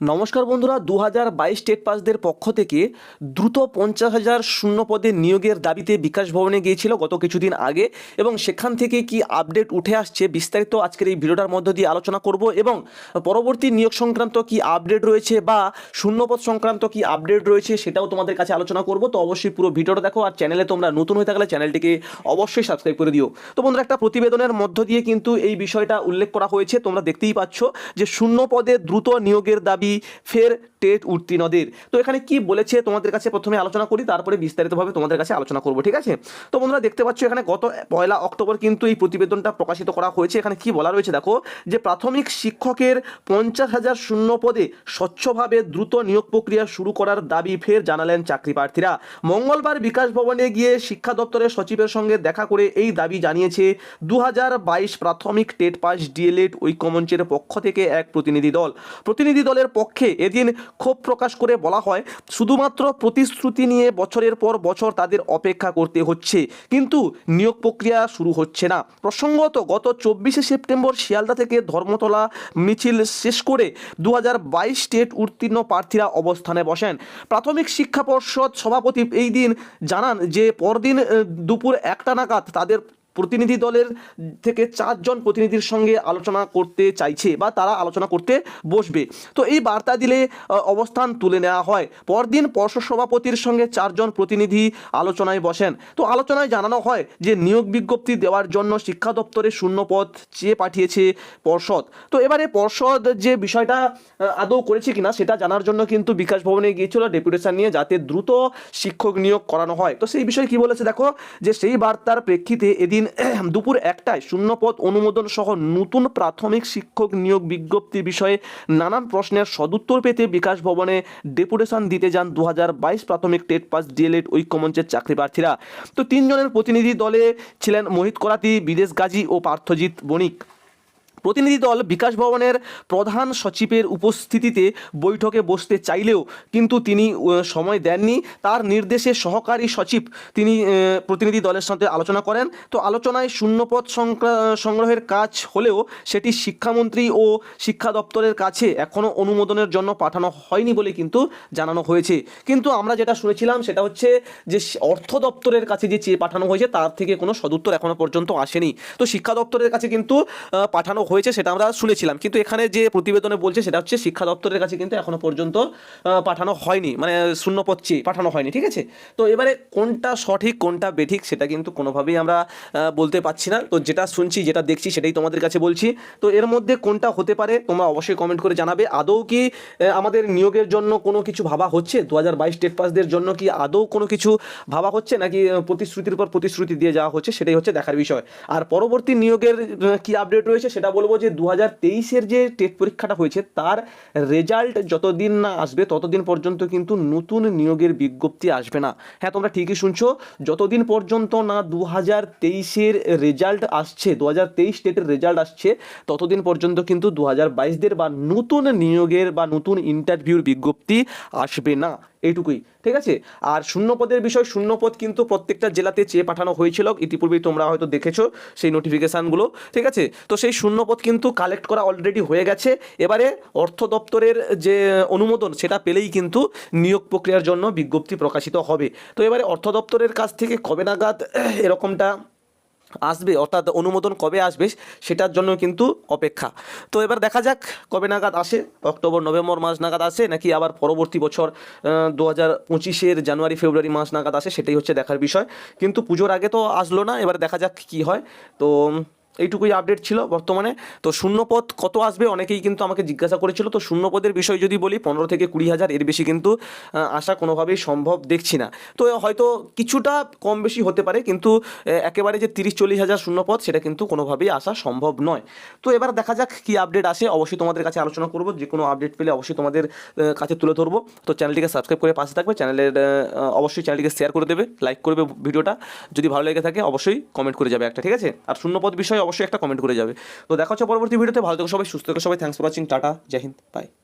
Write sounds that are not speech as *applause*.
নমস্কার বন্ধুরা দু হাজার বাইশ টেট পাসদের পক্ষ থেকে দ্রুত পঞ্চাশ হাজার শূন্য পদে নিয়োগের দাবিতে বিকাশ ভবনে গিয়েছিল গত কিছুদিন আগে এবং সেখান থেকে কি আপডেট উঠে আসছে বিস্তারিত আজকের এই ভিডিওটার মধ্য দিয়ে আলোচনা করব এবং পরবর্তী নিয়োগ সংক্রান্ত কি আপডেট রয়েছে বা শূন্যপদ সংক্রান্ত কি আপডেট রয়েছে সেটাও তোমাদের কাছে আলোচনা করব। তো অবশ্যই পুরো ভিডিওটা দেখো আর চ্যানেলে তোমরা নতুন হয়ে থাকলে চ্যানেলটিকে অবশ্যই সাবস্ক্রাইব করে দিও। তো বন্ধুরা, একটা প্রতিবেদনের মধ্য দিয়ে কিন্তু এই বিষয়টা উল্লেখ করা হয়েছে। তোমরা দেখতেই পাচ্ছ যে শূন্য পদে দ্রুত নিয়োগের দাবি ফের টেট উত্তীর্ণদের তো এখানে কি বলেছে তোমাদের কাছে প্রথমে আলোচনা করি, তারপরে বিস্তারিতভাবে তোমাদের কাছে আলোচনা করব, ঠিক আছে? তো বন্ধুরা দেখতে পাচ্ছ এখানে গত পয়লা অক্টোবর কিন্তু এই প্রতিবেদনটা প্রকাশিত করা হয়েছে। এখানে কি বলা রয়েছে দেখো, যে প্রাথমিক শিক্ষকের পঞ্চাশ হাজার শূন্য পদে স্বচ্ছভাবে দ্রুত নিয়োগ প্রক্রিয়া শুরু করার দাবি ফের জানালেন চাকরি প্রার্থীরা। মঙ্গলবার বিকাশ ভবনে গিয়ে শিক্ষা দপ্তরের সচিবের সঙ্গে দেখা করে এই দাবি জানিয়েছে দু হাজার বাইশ প্রাথমিক টেট পাস ডিএলএড ঐক্যমঞ্চের পক্ষ থেকে এক প্রতিনিধি দল। প্রতিনিধি দলের পক্ষে এদিন ক্ষোভ প্রকাশ করে বলা হয়, শুধুমাত্র প্রতিশ্রুতি নিয়ে বছরের পর বছর তাদের অপেক্ষা করতে হচ্ছে। কিন্তু নিয়োগ প্রক্রিয়া শুরু হচ্ছে না। প্রসঙ্গত গত চব্বিশে সেপ্টেম্বর শিয়ালদা থেকে ধর্মতলা মিছিল শেষ করে দু স্টেট উত্তীর্ণ প্রার্থীরা অবস্থানে বসেন। প্রাথমিক শিক্ষা পর্ষদ সভাপতি এই দিন জানান যে, পরদিন দুপুর একটা নাগাদ তাদের প্রতিনিধি দলের থেকে চারজন প্রতিনিধির সঙ্গে আলোচনা করতে চাইছে বা তারা আলোচনা করতে বসবে। তো এই বার্তা দিলে অবস্থান তুলে নেওয়া হয়। পরদিন পর্ষদ সভাপতির সঙ্গে চারজন প্রতিনিধি আলোচনায় বসেন। তো আলোচনায় জানানো হয় যে, নিয়োগ বিজ্ঞপ্তি দেওয়ার জন্য শিক্ষা দপ্তরে শূন্য পদ চেয়ে পাঠিয়েছে পর্ষদ। তো এবারে পর্ষদ যে বিষয়টা আদৌ করেছে কিনা সেটা জানার জন্য কিন্তু বিকাশ ভবনে গিয়েছিল ডেপুটেশন নিয়ে, যাতে দ্রুত শিক্ষক নিয়োগ করানো হয়। তো সেই বিষয়ে কি বলেছে দেখো, যে সেই বার্তার প্রেক্ষিতে এদিন *clears throat* দুপুর একটায় শূন্যপদ অনুমোদন সহ নতুন প্রাথমিক শিক্ষক নিয়োগ বিজ্ঞপ্তি বিষয়ে নানান প্রশ্নের সদুত্তর পেতে বিকাশ ভবনে ডেপুটেশন দিতে যান দু হাজার বাইশ প্রাথমিক টেট পাস ডিএলএড ঐক্যমঞ্চের চাকরি প্রার্থীরা তো তিনজনের প্রতিনিধি দলে ছিলেন মোহিত করাতি, বিদেশ গাজী ও পার্থজিৎ বণিক। প্রতিনিধি দল বিকাশ ভবনের প্রধান সচিবের উপস্থিতিতে বৈঠকে বসতে চাইলেও কিন্তু তিনি সময় দেননি। তার নির্দেশে সহকারী সচিব তিনি প্রতিনিধি দলের সাথে আলোচনা করেন। তো আলোচনায় শূন্যপদ সংগ্রহের কাজ হলেও সেটি শিক্ষামন্ত্রী ও শিক্ষা দপ্তরের কাছে এখনও অনুমোদনের জন্য পাঠানো হয়নি বলে কিন্তু জানানো হয়েছে। কিন্তু আমরা যেটা শুনেছিলাম সেটা হচ্ছে যে অর্থ দপ্তরের কাছে যে চেয়ে পাঠানো হয়েছে তার থেকে কোনো সদুত্তর এখনও পর্যন্ত আসেনি। তো শিক্ষা দপ্তরের কাছে কিন্তু পাঠানো হয়েছে সেটা আমরা শুনেছিলাম। কিন্তু এখানে যে প্রতিবেদনে বলছে সেটা হচ্ছে শিক্ষা দপ্তরের কাছে কিন্তু এখনও পর্যন্ত পাঠানো হয়নি। মানে শূন্যপদ চেয়ে পাঠানো হয়নি, ঠিক আছে? তো এবারে কোনটা সঠিক, কোনটা বেঠিক সেটা কিন্তু কোনোভাবেই আমরা বলতে পারছি না। তো যেটা শুনছি, যেটা দেখছি সেটাই তোমাদের কাছে বলছি। তো এর মধ্যে কোনটা হতে পারে তোমরা অবশ্যই কমেন্ট করে জানাবে। আদৌ কি আমাদের নিয়োগের জন্য কোনো কিছু ভাবা হচ্ছে? দু হাজার বাইশ টেট পাসদের জন্য কি আদৌ কোনো কিছু ভাবা হচ্ছে? নাকি প্রতিশ্রুতির পর প্রতিশ্রুতি দিয়ে যাওয়া হচ্ছে? সেটাই হচ্ছে দেখার বিষয়। আর পরবর্তী নিয়োগের কি আপডেট রয়েছে সেটা বলব যে দু হাজার তেইশের যে টেট পরীক্ষাটা হয়েছে, তার রেজাল্ট যতদিন না আসবে, ততদিন পর্যন্ত কিন্তু নতুন নিয়োগের বিজ্ঞপ্তি আসবে না। হ্যাঁ তোমরা ঠিকই শুনছো, যতদিন পর্যন্ত না দু হাজার তেইশের রেজাল্ট আসছে দু হাজার তেইশ টেটের রেজাল্ট আসছে, ততদিন পর্যন্ত কিন্তু দু হাজার বাইশদের বা নতুন নিয়োগের বা নতুন ইন্টারভিউর বিজ্ঞপ্তি আসবে না। এইটুকুই, ঠিক আছে? আর শূন্যপদের বিষয়, শূন্যপদ কিন্তু প্রত্যেকটা জেলাতে চেয়ে পাঠানো হয়েছিল। ইতিপূর্বেই তোমরা হয়তো দেখেছ সেই নোটিফিকেশানগুলো ঠিক আছে? তো সেই শূন্যপদ কিন্তু কালেক্ট করা অলরেডি হয়ে গেছে। এবারে অর্থ দপ্তরের যে অনুমোদন, সেটা পেলেই কিন্তু নিয়োগ প্রক্রিয়ার জন্য বিজ্ঞপ্তি প্রকাশিত হবে। তো এবারে অর্থ দপ্তরের কাছ থেকে কবে নাগাদ এরকমটা আসবে, অর্থাৎ অনুমোদন কবে আসবে সেটার জন্য কিন্তু অপেক্ষা। তো এবার দেখা যাক কবে নাগাদ আসে, অক্টোবর, নভেম্বর মাস নাগাদ আসে নাকি আবার পরবর্তী বছর দু হাজার পঁচিশের জানুয়ারি, ফেব্রুয়ারি মাস নাগাদ আসে সেটাই হচ্ছে দেখার বিষয়। কিন্তু পুজোর আগে তো আসলো না, এবার দেখা যাক কি হয়। তো এইটুকুই আপডেট ছিল বর্তমানে। তো শূন্যপদ কত আসবে অনেকেই কিন্তু আমাকে জিজ্ঞাসা করেছিল। তো শূন্যপদের বিষয় যদি বলি, পনেরো থেকে কুড়ি হাজার এর বেশি কিন্তু আসা কোনোভাবেই সম্ভব দেখছি না। তো হয়তো কিছুটা কম বেশি হতে পারে, কিন্তু একেবারে যে তিরিশ চল্লিশ হাজার শূন্যপদ, সেটা কিন্তু কোনোভাবেই আসা সম্ভব নয়। তো এবার দেখা যাক কি আপডেট আসে। অবশ্যই তোমাদের কাছে আলোচনা করব। যে কোনো আপডেট পেলে অবশ্যই তোমাদের কাছে তুলে ধরবো। তো চ্যানেলটিকে সাবস্ক্রাইব করে পাশে থাকবে। চ্যানেলের অবশ্যই চ্যানেলটিকে শেয়ার করে দেবে লাইক করবে ভিডিওটা। যদি ভালো লেগে থাকে, অবশ্যই কমেন্ট করে যাবে একটা, ঠিক আছে? আর শূন্যপদ বিষয়ে অবশ্যই একটা কমেন্ট করে যাবে। তো দেখা হচ্ছে পরবর্তী ভিডিওতে ভালো থেকো সবাই, সুস্থ থেকে সবাই। Thanks for watching tata, Jai Hind bye